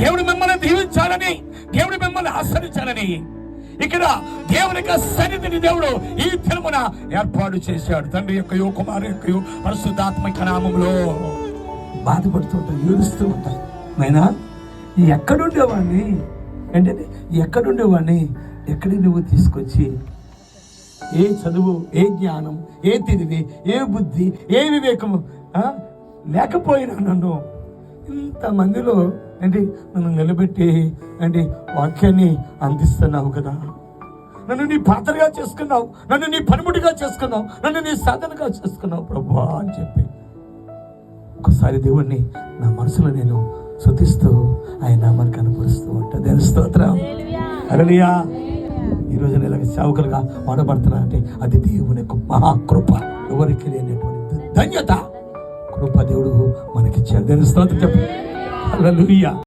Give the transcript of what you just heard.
దేవుడు మిమ్మల్ని దీవించాలని దేవుడు మిమ్మల్ని ఆశ్రయించాలని ఇక్కడ దేవుని యొక్క సన్నిధిని దేవుడు ఈ తిరుమల ఏర్పాటు చేశాడు. తండ్రి యొక్క కుమారు యొక్క పరిశుద్ధాత్మక నామంలో బాధపడుతూ ఉంటారు ఏడుస్తూ ఉంటారు. నైనా ఎక్కడుండేవాడిని? అంటే ఎక్కడుండేవాడిని? ఎక్కడికి నువ్వు తీసుకొచ్చి? ఏ చదువు ఏ జ్ఞానం ఏ తెలివి ఏ బుద్ధి ఏ వివేకము లేకపోయినా నన్ను ఇంతమందిలో అంటే నన్ను నిలబెట్టి అంటే వాక్యాన్ని అందిస్తున్నావు కదా. నన్ను నీ పాత్రగా చేసుకున్నావు. నన్ను నీ పనిముడిగా చేసుకున్నావు. నన్ను నీ సాధనగా చేసుకున్నావు ప్రభు అని చెప్పి ఒకసారి దేవుణ్ణి నా మనసులో నేను శుతిస్తూ ఆయన నామాన్ని కనపరుస్తూ ఉంటా. దేని స్తోత్రం. అరలియా ఈ రోజు నేను ఇలాగ సేవకులుగా వాడబడుతున్నా అంటే అది దేవుని యొక్క మహాకృప. ఎవరికి లేనటువంటి ధన్యత కృప దేవుడు మనకిచ్చాడు. దేని స్తోత్రం చెప్పు Hallelujah